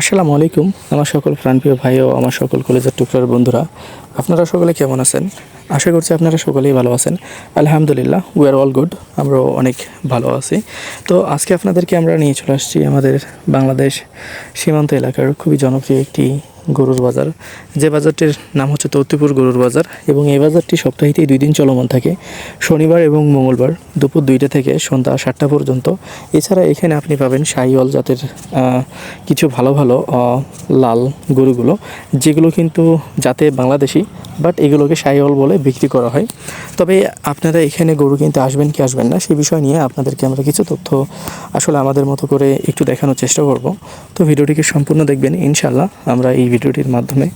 আসসালামু আলাইকুম, আমার সকল প্রাণপ্রিয় ভাই ও আমার সকল কলেজের টুকরার বন্ধুরা। আপনারা সকলে কেমন আছেন? আশা করছি আপনারা সকলেই ভালো আছেন। আলহামদুলিল্লাহ উই আর অল গুড আমরাও অনেক ভালো আছি। তো আজকে আপনাদেরকে আমরা নিয়ে চলে আসছি আমাদের বাংলাদেশ সীমান্ত এলাকার খুবই জনপ্রিয় একটি গরুর বাজার। যে বাজারটির নাম হচ্ছে তৌতিপুর গরুর বাজার এবং এই বাজারটি সপ্তাহেতেই দুই দিন চলমান থাকে, শনিবার এবং মঙ্গলবার দুপুর দুইটা থেকে সন্ধ্যা সাতটা পর্যন্ত। এছাড়া এখানে আপনি পাবেন শাহিওয়াল জাতের কিছু ভালো ভালো লাল গরুগুলো, যেগুলো কিন্তু যাতে বাংলাদেশি, বাট এগুলোকে শাহিওয়াল বলে বিক্রি করা হয়। তবে আপনারা এখানে গরু কিনতে আসবেন কি আসবেন না সেই বিষয় নিয়ে আপনাদেরকে আমরা কিছু তথ্য আসলে আমাদের মতো করে একটু দেখানোর চেষ্টা করব। তো ভিডিওটিকে সম্পূর্ণ দেখবেন ইনশাল্লাহ আমরা এই ভিডিওটির মাধ্যমে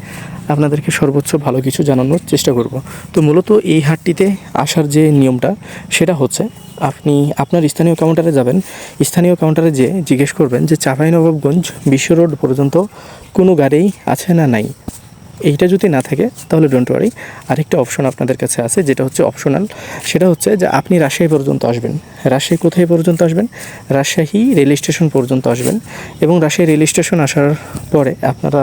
আপনাদেরকে সর্বোচ্চ ভালো কিছু জানানোর চেষ্টা করব। তো মূলত এই হাটটিতে আসার যে নিয়মটা, সেটা হচ্ছে আপনি আপনার স্থানীয় কাউন্টারে যাবেন। স্থানীয় কাউন্টারে যেয়ে জিজ্ঞেস করবেন যে চাঁপাইনবাবগঞ্জ বিশ্ব রোড পর্যন্ত কোনো গাড়ি আছে না নাই? এইটা যদি না থাকে, তাহলে ডোন্ট ওয়ারি আরেকটা অপশন আপনাদের কাছে আছে, যেটা হচ্ছে অপশনাল সেটা হচ্ছে যে আপনি রাজশাহী পর্যন্ত আসবেন। রাজশাহী কোথায় পর্যন্ত আসবেন? রাজশাহী রেল স্টেশন পর্যন্ত আসবেন। এবং রাজশাহী রেল স্টেশন আসার পরে আপনারা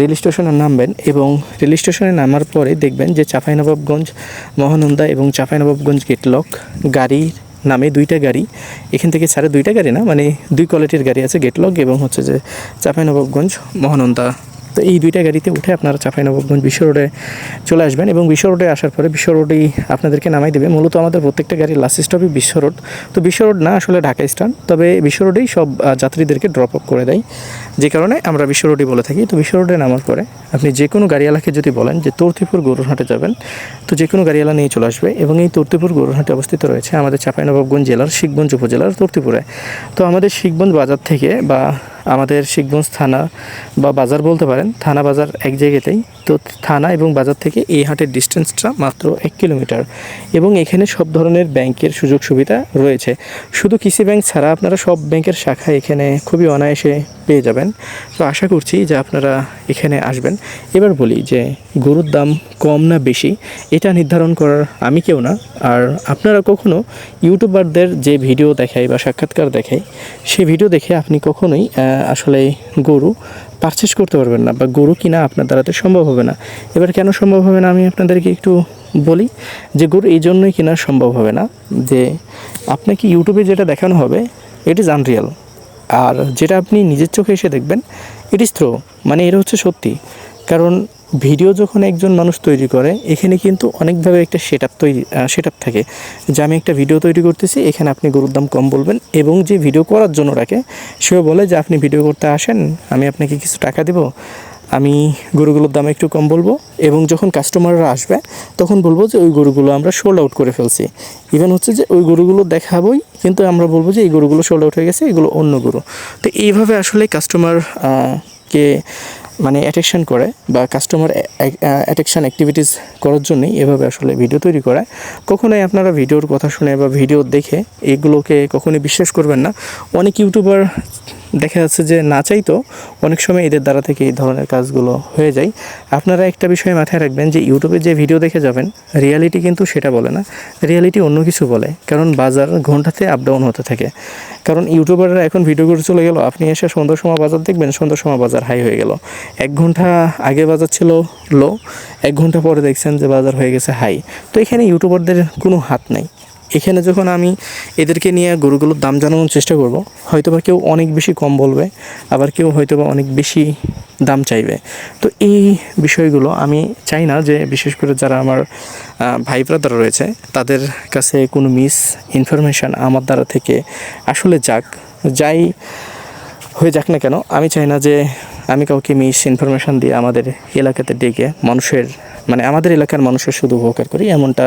রেল স্টেশনে নামবেন এবং রেল স্টেশনে নামার পরে দেখবেন যে চাঁপাইনবাবগঞ্জ, মহানন্দা এবং চাঁপাইনবাবগঞ্জ গেটলক গাড়ির নামে দুইটা গাড়ি। এখান থেকে ছাড়ে দুইটা গাড়ি না মানে দুই কোয়ালিটির গাড়ি আছে গেটলক এবং হচ্ছে যে চাঁপাইনবাবগঞ্জ, মহানন্দা। তো এই দুইটা গাড়িতে উঠে আপনারা চাঁপাইনবাবগঞ্জ বিশ্ব রোডে চলে আসবেন এবং বিশ্ব রোডে আসার পরে বিশ্ব রোডেই আপনাদেরকে নামাই দেবে। মূলত আমাদের প্রত্যেকটা গাড়ির লাস্ট স্টপই বিশ্ব রোড। তো বিশ্ব রোড না আসলে ঢাকা স্ট্যান্ড তবে বিশ্ব রোডেই সব যাত্রীদেরকে ড্রপ আপ করে দেয়। যে কারণে আমরা বিশ্ব রোডই বলে থাকি। তো বিশ্ব রোডে নামার পরে আপনি যে কোনো গাড়িওয়ালাকে যদি বলেন যে তর্তিপুর গরুরহাটে যাবেন, তো যে কোনো গাড়িওয়ালা নিয়ে চলে আসবে এবং এই তর্তিপুর গরুরহাটে অবস্থিত রয়েছে আমাদের চাঁপাইনবাবগঞ্জ জেলার শিখগঞ্জ উপজেলার তর্তিপুরে। তো আমাদের শিখগঞ্জ বাজার থেকে বা আমাদের শিখগঞ্জ থানা বা বাজার বলতে পারেন, থানা বাজার এক জায়গাতেই, তো থানা এবং বাজার থেকে এই হাটের ডিস্টেন্সটা মাত্র এক কিলোমিটার এবং এখানে সব ধরনের ব্যাংকের সুযোগ সুবিধা রয়েছে। শুধু কৃষি ব্যাংক ছাড়া আপনারা সব ব্যাংকের শাখা এখানে খুবই অনায়াসে পেয়ে যাবেন। তো আশা করছি যে আপনারা এখানে আসবেন। এবার বলি যে গরুর দাম কম না বেশি, এটা নির্ধারণ করার আমি কেউ না। আর আপনারা কখনো ইউটিউবারদের যে ভিডিও দেখায় বা সাক্ষাৎকার দেখায় সেই ভিডিও দেখে আপনি কখনোই আসলে গরু পারচেস করতে পারবেন না বা গরু কিনা আপনার দ্বারাতে সম্ভব হবে না। এবার কেন সম্ভব হবে না আমি আপনাদেরকে একটু বলি যে গরু এই জন্যই কেনা সম্ভব হবে না। যে আপনাকে ইউটিউবে যেটা দেখানো হবে ইট ইজ আনরিয়াল আর যেটা আপনি নিজের চোখে এসে দেখবেন ইট ইজ থ্রো মানে এটা হচ্ছে সত্যি। কারণ ভিডিও যখন একজন মানুষ তৈরি করে, এখানে কিন্তু অনেকভাবে একটা সেট আপ তৈরি সেট আপ থাকে। যে আমি একটা ভিডিও তৈরি করতেছি, এখানে আপনি গরুর দাম কম বলবেন এবং যে ভিডিও করার জন্য রাখে, সেও বলে যে আপনি ভিডিও করতে আসেন, আমি আপনাকে কিছু টাকা দেব। আমি গরুগুলোর দাম একটু কম বলব এবং যখন কাস্টমাররা আসবে, তখন বলব যে ওই গরুগুলো আমরা সোল্ড আউট করে ফেলছি। ইভেন হচ্ছে যে ওই গরুগুলো দেখাবোই, কিন্তু আমরা বলব যে এই গরুগুলো সোল্ড আউট হয়ে গেছে, এগুলো অন্য গরু। তো এইভাবে আসলে কাস্টমার কে মানে অ্যাট্রাকশন করে বা কাস্টমার অ্যাট্রাকশন অ্যাক্টিভিটিস করার জন্যই এভাবে আসলে ভিডিও তৈরি করায়। কখনোই আপনারা ভিডিওর কথা শুনে বা ভিডিও দেখে এগুলোকে কখনোই বিশ্বাস করবেন না। অনেক ইউটিউবার দেখা যাচ্ছে যে না চাইতো অনেক সময় এদের দ্বারা থেকে এই ধরনের কাজগুলো হয়ে যায়। আপনারা একটা বিষয় মাথায় রাখবেন যে ইউটিউবে যে ভিডিও দেখে যাবেন, রিয়ালিটি কিন্তু সেটা বলে না। রিয়ালিটি অন্য কিছু বলে, কারণ বাজার ঘন্টাতে আপ ডাউন হতে থাকে। কারণ ইউটিউবাররা এখন ভিডিও করে চলে গেল, আপনি এসে সন্ধ্যার সময় বাজার দেখবেন সন্ধ্যার সময় বাজার হাই হয়ে গেল। এক ঘণ্টা আগে বাজার ছিল লো এক ঘণ্টা পরে দেখছেন যে বাজার হয়ে গেছে হাই তো এখানে ইউটিউবারদের কোনো হাত নেই। এখানে যখন আমি এদেরকে নিয়ে গরুগুলোর দাম জানানোর চেষ্টা করব হয়তো বা কেউ অনেক বেশি কম বলবে, আবার কেউ হয়তো বা অনেক বেশি দাম চাইবে। তো এই বিষয়গুলো আমি চাই না যে বিশেষ করে যারা আমার ভাই ব্রাদার রয়েছে, তাদের কাছে কোনো মিস ইনফরমেশান আমার দ্বারা থেকে আসলে যাক, যাই হয়ে যাক না কেন, আমি চাই না যে আমি কাউকে মিস ইনফরমেশান দিয়ে আমাদের এলাকাতে ডেকে মানুষের মানে আমাদের এলাকার মানুষের শুধু উপকার করি, এমনটা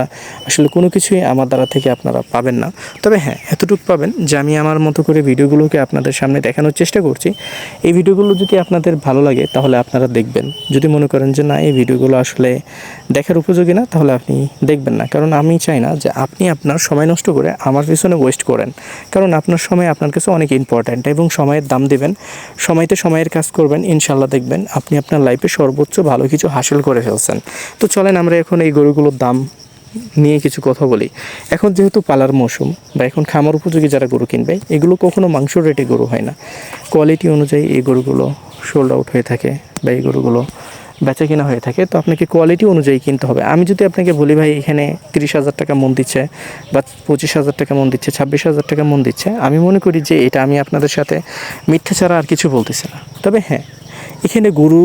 আসলে কোনো কিছুই আমার দ্বারা থেকে আপনারা পাবেন না। তবে হ্যাঁ এতটুকু পাবেন যে আমি আমার মতো করে ভিডিওগুলোকে আপনাদের সামনে দেখানোর চেষ্টা করছি। এই ভিডিওগুলো যদি আপনাদের ভালো লাগে, তাহলে আপনারা দেখবেন। যদি মনে করেন যে না, এই ভিডিওগুলো আসলে দেখার উপযোগী না, তাহলে আপনি দেখবেন না। কারণ আমি চাই না যে আপনি আপনার সময় নষ্ট করে আমার পিছনে ওয়েস্ট করেন। কারণ আপনার সময় আপনার কাছে অনেক ইম্পর্ট্যান্ট এবং সময়ের দাম দেবেন। সময়তে সময়ের কাজ করবেন ইনশাল্লাহ দেখবেন আপনি আপনার লাইফে সর্বোচ্চ ভালো কিছু হাসিল করে ফেলছেন। তো চলেন আমরা এখন এই গরুগুলোর দাম নিয়ে কিছু কথা বলি। এখন যেহেতু পালার মৌসুম বা এখন খামার উপযোগী যারা গরু কিনবে, এগুলো কখনো মাংস রেটে গরু হয় না। কোয়ালিটি অনুযায়ী এই গরুগুলো সোল্ড আউট হয়ে থাকে বা এই গরুগুলো বেচা কিনা হয়ে থাকে। তো আপনাকে কোয়ালিটি অনুযায়ী কিনতে হবে। আমি যদি আপনাকে বলি, ভাই, এখানে তিরিশ হাজার টাকা মন দিচ্ছে বা পঁচিশ হাজার টাকা মন দিচ্ছে, ছাব্বিশ হাজার টাকা মন দিচ্ছে, আমি মনে করি যে এটা আমি আপনাদের সাথে মিথ্যা ছাড়া আর কিছু বলতেছি না। তবে হ্যাঁ এখানে গরু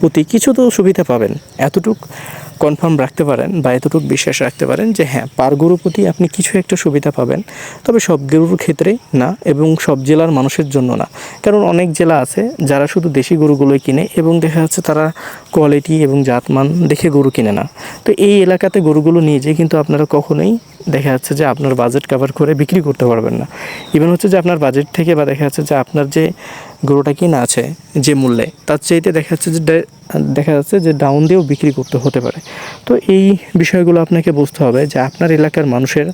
প্রতি কিছু তো সুবিধা পাবেন। এতটুক কনফার্ম রাখতে পারেন বা এতটুকু বিশ্বাস রাখতে পারেন যে হ্যাঁ পার গরুর প্রতি আপনি কিছু একটা সুবিধা পাবেন। তবে সব গরুর ক্ষেত্রে না এবং সব জেলার মানুষের জন্য না। কারণ অনেক জেলা আছে যারা শুধু দেশি গরুগুলোই কিনে এবং দেখা যাচ্ছে তারা কোয়ালিটি এবং জাতমান দেখে গরু কিনে না। তো এই এলাকাতে গরুগুলো নিয়ে যেয়ে কিন্তু আপনারা কখনোই দেখা যাচ্ছে যে আপনার বাজেট কভার করে বিক্রি করতে পারবেন না। ইভেন হচ্ছে যে আপনার বাজেট থেকে বা দেখা যাচ্ছে যে আপনার যে গরুটা কিনা আছে যে মূল্যে, তার চাইতে দেখা যাচ্ছে যে দেখা যাচ্ছে যে ডাউন দিয়েও বিক্রি করতে হতে পারে। তো এই বিষয়গুলো আপনাকে বুঝতে হবে যে আপনার এলাকার মানুষের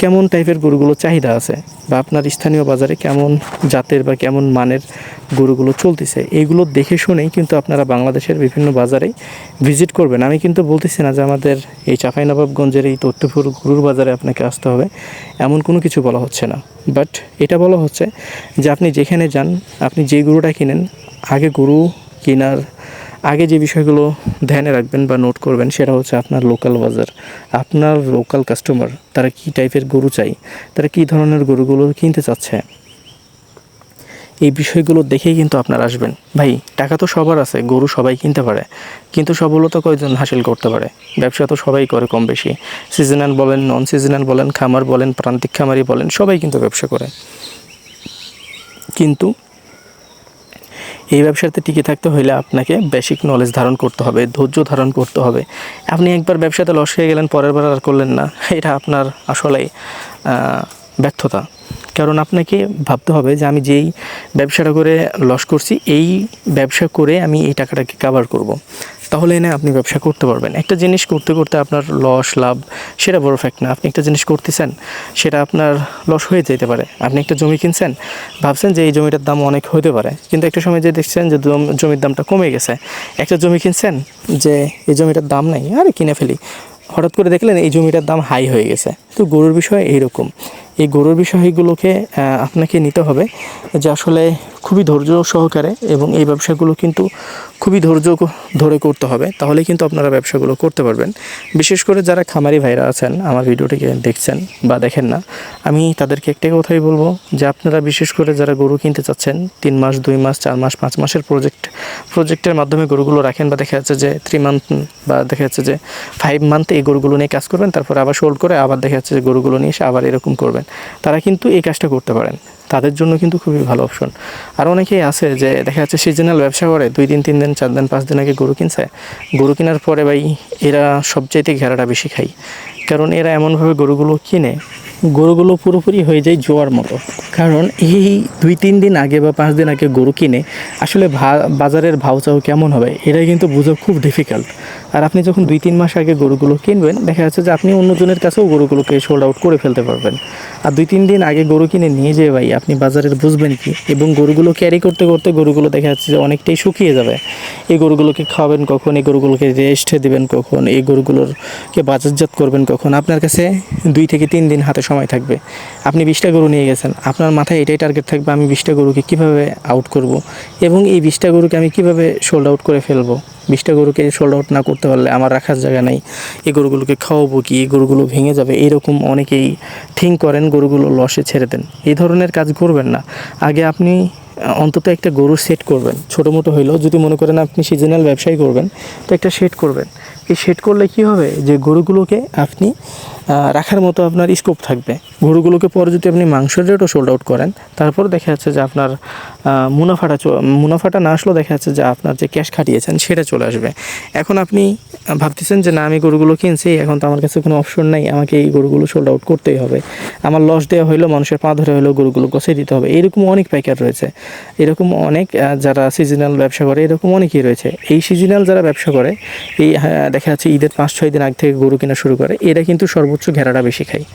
কেমন টাইপের গরুগুলো চাহিদা আছে বা আপনার স্থানীয় বাজারে কেমন জাতের বা কেমন মানের গরুগুলো চলতেছে। এইগুলো দেখে শুনেই কিন্তু আপনারা বাংলাদেশের বিভিন্ন বাজারে ভিজিট করবেন। আমি কিন্তু বলতেছি না যে আমাদের এই চাঁপাইনবাবগঞ্জের এই তথ্যপুর গরুর বাজারে আপনাকে আসতে হবে, এমন কোনো কিছু বলা হচ্ছে না। বাট এটা বলা হচ্ছে যে আপনি যেখানে যান, আপনি যে গরুটা কিনেন, আগে গরু কেনার আগে যে বিষয়গুলো ধ্যানে রাখবেন বা নোট করবেন, সেটা হচ্ছে আপনার লোকাল বাজার। আপনার লোকাল কাস্টমার তারা কী টাইপের গরু চাই? তারা কী ধরনের গরুগুলো কিনতে চাচ্ছে? এই বিষয়গুলো দেখেই কিন্তু আপনার আসবেন। ভাই, টাকা তো সবার আছে, গরু সবাই কিনতে পারে। কিন্তু সফলতা কয়জন হাসিল করতে পারে? ব্যবসা তো সবাই করে কম বেশি সিজনাল বলেন নন সিজনাল বলেন, খামার বলেন, প্রান্তিক খামারি বলেন, সবাই কিন্তু ব্যবসা করে। কিন্তু এই ব্যবসাতে টিকে থাকতে হলে আপনাকে বেসিক নলেজ ধারণ করতে হবে, ধৈর্য ধারণ করতে হবে আপনি একবার ব্যবসাতে লস হয়ে গেলেন, পরের বার আর করলেন না, এটা আপনার আসলে ব্যর্থতা কারণ আপনাকে ভাবতে হবে যে আমি যেই ব্যবসাটা করে লস করছি, এই ব্যবসা করে আমি এই টাকাটাকে কাভার করব। তাহলে এনে আপনি ব্যবসা করতে পারবেন। একটা জিনিস করতে করতে আপনার লস, লাভ, সেটা বড় ফ্যাক্ট না। আপনি একটা জিনিস করতেছেন, সেটা আপনার লস হয়ে যেতে পারে। আপনি একটা জমি কিনছেন, ভাবছেন যে এই জমিটার দাম অনেক হতে পারে। কিন্তু একটা সময় যে দেখছেন যে জমির দামটা কমে গেছে। একটা জমি কিনছেন যে এই জমিটার দাম নেই, আরে কিনে ফেলি। হঠাৎ করে দেখলেন এই জমিটার দাম হাই হয়ে গেছে। তো গরুর বিষয় এইরকম। এই গরুর বিষয়গুলোকে আপনাকে নিতে হবে যে আসলে খুবই ধৈর্য সহকারে এবং এই ব্যবসাগুলো কিন্তু খুবই ধৈর্য ধরে করতে হবে, তাহলে কিন্তু আপনারা ব্যবসাগুলো করতে পারবেন। বিশেষ করে যারা খামারি ভাইরা আছেন, আমার ভিডিওটিকে দেখছেন বা দেখেন না, আমি তাদেরকে একটাই কথাই বলব যে আপনারা বিশেষ করে যারা গরু কিনতে চাচ্ছেন, তিন মাস, দুই মাস, চার মাস, পাঁচ মাসের প্রজেক্ট প্রজেক্টের মাধ্যমে গরুগুলো রাখেন বা দেখা যাচ্ছে যে থ্রি মান্থ বা দেখা যাচ্ছে যে ফাইভ মান্থে এই গরুগুলো নিয়ে কাজ করবেন, তারপর আবার সোল্ড করে আবার দেখা যাচ্ছে যে গরুগুলো নিয়ে এসে আবার এরকম করবেন। তারা কিন্তু এই কাজটা করতে পারেন। তাদের জন্য কিন্তু খুবই ভালো অপশন আর অনেকেই আছে যে দেখা যাচ্ছে সিজনাল ব্যবসা করে, দুই দিন, তিন দিন, চার দিন, পাঁচ দিন আগে গরু কিনছে। গরু কেনার পরে ভাই এরা সবচাইতে ঘেরাটা বেশি খায়। কারণ এরা এমনভাবে গরুগুলো কিনে, গরুগুলো পুরোপুরি হয়ে যায় জোয়ার মতো। কারণ এই দুই, তিন দিন আগে বা পাঁচ দিন আগে গরু কিনে, আসলে বাজারের ভাও চাও কেমন হবে এটা কিন্তু বোঝা খুব ডিফিকাল্ট আর আপনি যখন দুই, তিন মাস আগে গরুগুলো কিনবেন, দেখা যাচ্ছে যে আপনি অন্যজনের কাছেও গরুগুলোকে সোল্ড আউট করে ফেলতে পারবেন। আর দুই, তিন দিন আগে গরু কিনে নিয়ে যেয়ে ভাই, আপনি বাজারের বুঝবেন কি? এবং গরুগুলো ক্যারি করতে করতে গরুগুলো দেখা যাচ্ছে যে অনেকটাই শুকিয়ে যাবে। এই গরুগুলোকে খাওয়াবেন কখন? এই গরুগুলোকে রেস্টে দেবেন কখন? এই গরুগুলোরকে বাজারজাত করবেন কখন? আপনার কাছে দুই থেকে তিন দিন হাতে সময় থাকবে। আপনি বিশটা গরু নিয়ে গেছেন, আপনার মাথায় এটাই টার্গেট থাকবে, আমি বিশটা গরুকে কীভাবে আউট করব? এবং এই বিশটা গরুকে আমি কীভাবে সোল্ড আউট করে ফেলব? বিশটা গরুকে সোল্ড আউট না করতে পারলে আমার রাখার জায়গা নেই। এই গরুগুলোকে খাওয়াবো কি? এই গরুগুলো ভেঙে যাবে? এরকম অনেকেই থিঙ্ক করেন গরুগুলো লসে ছেড়ে দেন। এই ধরনের কাজ করবেন না। আগে আপনি অন্তত একটা গরু সেট করবেন। ছোটো মোটো হইলেও যদি মনে করেন আপনি সিজনাল ব্যবসায়ী করবেন, তো একটা সেট করবেন। এই সেট করলে কি হবে? যে গরুগুলোকে আপনি রাখার মতো আপনার স্কোপ থাকবে। গরুগুলোকে পরে যদি আপনি মাংসের রেটও সোল্ড আউট করেন তারপর দেখা যাচ্ছে যে আপনার মুনাফাটা মুনাফাটা না আসলেও দেখা যাচ্ছে যে আপনার যে ক্যাশ খাটিয়েছেন সেটা চলে আসবে। এখন আপনি ভাবতেছেন যে না আমি গরুগুলো কিনছি এখন তো আমার কাছে কোনো অপশন নাই আমাকে এই গরুগুলো সোল্ড আউট করতেই হবে। আমার লস দেওয়া হইলেও মানুষের পা ধরে হলেও গরুগুলো গছিয়ে দিতে হবে। এরকম অনেক পাইকার রয়েছে। এরকম অনেক যারা সিজনাল ব্যবসা করে এরকম অনেকেই রয়েছে। এই সিজনাল যারা ব্যবসা করে এই হ্যাঁ, দেখা যাচ্ছে ঈদের পাঁচ ছয় দিন আগ থেকে গরু কেনা শুরু করে এরা কিন্তু সর্বোচ্চ ঘেরাটা বেশি খায়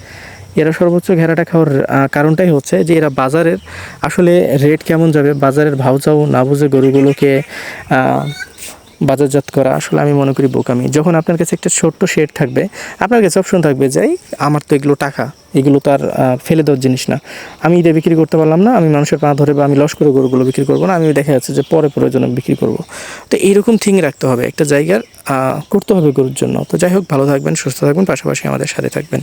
এরা সর্বোচ্চ ঘেরাটা খাওয়ার কারণটাই হচ্ছে যে এরা বাজারের আসলে রেট কেমন যাবে, বাজারের ভাও চাও না বুঝে গরুগুলোকে বাজারজাত করা, আসলে আমি মনে করি বোকামি। যখন আপনার কাছে একটা ছোট্ট শেড থাকবে, আপনার কাছে অপশন থাকবে যে আমার তো এগুলো টাকা, এগুলো তার ফেলে দেওয়ার জিনিস না। আমি ঈদে বিক্রি করতে পারলাম না, আমি মানুষের পা ধরে বা আমি লস করে গরুগুলো বিক্রি করব না, আমি দেখা যাচ্ছে যে পরে প্রয়োজনে বিক্রি করব। তো এইরকম থিং রাখতে হবে, একটা জায়গার করতে হবে গরুর জন্য। তো যাই হোক, ভালো থাকবেন, সুস্থ থাকবেন, পাশাপাশি আমাদের সাথে থাকবেন।